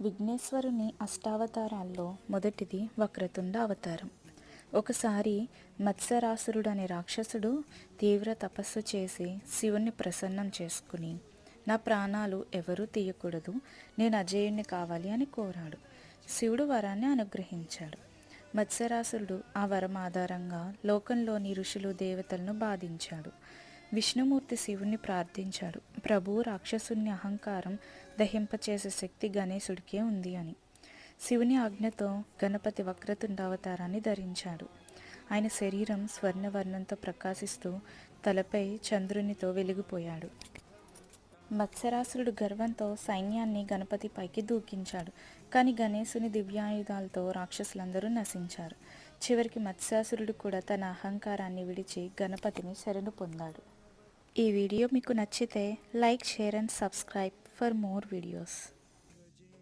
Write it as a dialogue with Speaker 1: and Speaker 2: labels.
Speaker 1: విఘ్నేశ్వరుని అష్టావతారాల్లో మొదటిది వక్రతుండ అవతారం. ఒకసారి మత్స్యరాసురుడు అనే రాక్షసుడు తీవ్ర తపస్సు చేసి శివుణ్ణి ప్రసన్నం చేసుకుని నా ప్రాణాలు ఎవరూ తీయకూడదు నేను అజేయుణ్ణి కావాలి అని కోరాడు. శివుడు వరాన్ని అనుగ్రహించాడు. మత్స్యరాసురుడు ఆ వరం ఆధారంగా లోకంలోని ఋషులు దేవతలను బాధించాడు. విష్ణుమూర్తి శివుణ్ణి ప్రార్థించాడు. ప్రభు రాక్షసుని అహంకారం దహింపచేసే శక్తి గణేశుడికే ఉంది అని. శివుని ఆజ్ఞతో గణపతి వక్రతుండ అవతారాన్ని ధరించాడు. ఆయన శరీరం స్వర్ణవర్ణంతో ప్రకాశిస్తూ తలపై చంద్రునితో వెలిగిపోయాడు. మత్స్యరాసురుడు గర్వంతో సైన్యాన్ని గణపతి పైకి దూకించాడు. కానీ గణేశుని దివ్యాయుధాలతో రాక్షసులందరూ నశించారు. చివరికి మత్స్యాసురుడు కూడా తన అహంకారాన్ని విడిచి గణపతిని శరణు పొందాడు. ఈ వీడియో మీకు నచ్చితే like share and subscribe for more videos.